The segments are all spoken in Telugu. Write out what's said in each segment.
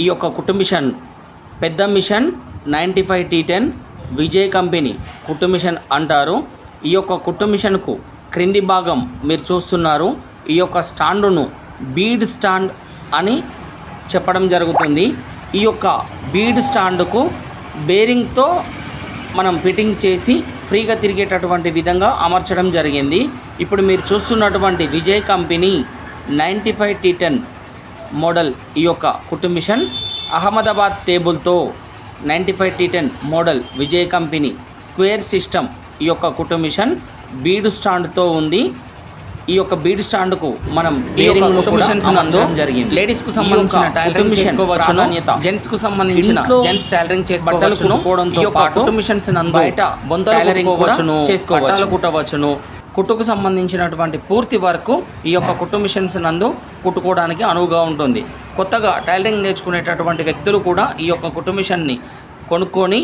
ఈ యొక్క కుట్టు మిషన్ పెద్ద machine ninety five T ten Vijay company కుట్టు మిషన్ అంటారు. ఈ యొక్క కుట్టు మిషన్కు క్రింది భాగం మీరు చూస్తున్నారు. ఈ యొక్క స్టాండును బీడ్ స్టాండ్ అని చెప్పడం జరుగుతుంది. ఈ యొక్క బీడ్ స్టాండ్కు బేరింగ్తో మనం ఫిట్టింగ్ చేసి ఫ్రీగా తిరిగేటటువంటి విధంగా అమర్చడం జరిగింది. ఇప్పుడు మీరు చూస్తున్నటువంటి Vijay company ninety five T ten model ఈ యొక్క కుట్టు machine Ahmedabad టేబుల్తో ninety five T ten model Vijay company square system ఈ యొక్క కుట్టు మిషన్ బీడు స్టాండ్తో ఉంది. ఈ యొక్క బీడ్ స్టాండ్కు మనం బేరింగ్ మిషన్స్ నందు జరిగింది. లేడీస్కు సంబంధించిన టైలరింగ్ చేసుకోవచ్చు జెంట్స్కు సంబంధించిన జెంట్స్ టైలరింగ్ బట్టలు కుట్టుకోవడంతో పాటు మిషన్స్ నందు బయట బొంద టైలరింగ్ వచ్చును చేసుకోవచ్చు. కుట్టవచ్చును. కుట్టుకు సంబంధించినటువంటి పూర్తి వర్క్ ఈ యొక్క కుట్టు మిషన్స్ నందు కుట్టుకోవడానికి అనువుగా ఉంటుంది. కొత్తగా టైలరింగ్ నేర్చుకునేటటువంటి వ్యక్తులు కూడా ఈ యొక్క కుట్టు మిషన్ని కొనుక్కొని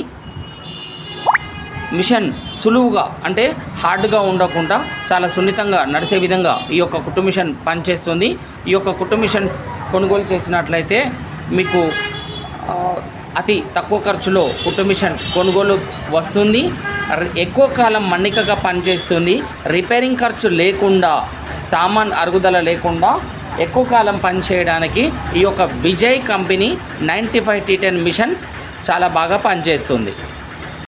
మిషన్ సులువుగా అంటే హార్డ్గా ఉండకుండా చాలా సున్నితంగా నడిచే విధంగా ఈ యొక్క కుట్టు మిషన్ పనిచేస్తుంది. ఈ యొక్క కుట్టు మిషన్స్ కొనుగోలు చేసినట్లయితే మీకు అతి తక్కువ ఖర్చులో కుట్టు మిషన్ కొనుగోలు వస్తుంది. ఎక్కువ కాలం మన్నికగా పనిచేస్తుంది. రిపేరింగ్ ఖర్చు లేకుండా సామాన్ అరుగుదల లేకుండా ఎక్కువ కాలం పనిచేయడానికి ఈ యొక్క Vijay company ninety five T ten machine చాలా బాగా పనిచేస్తుంది.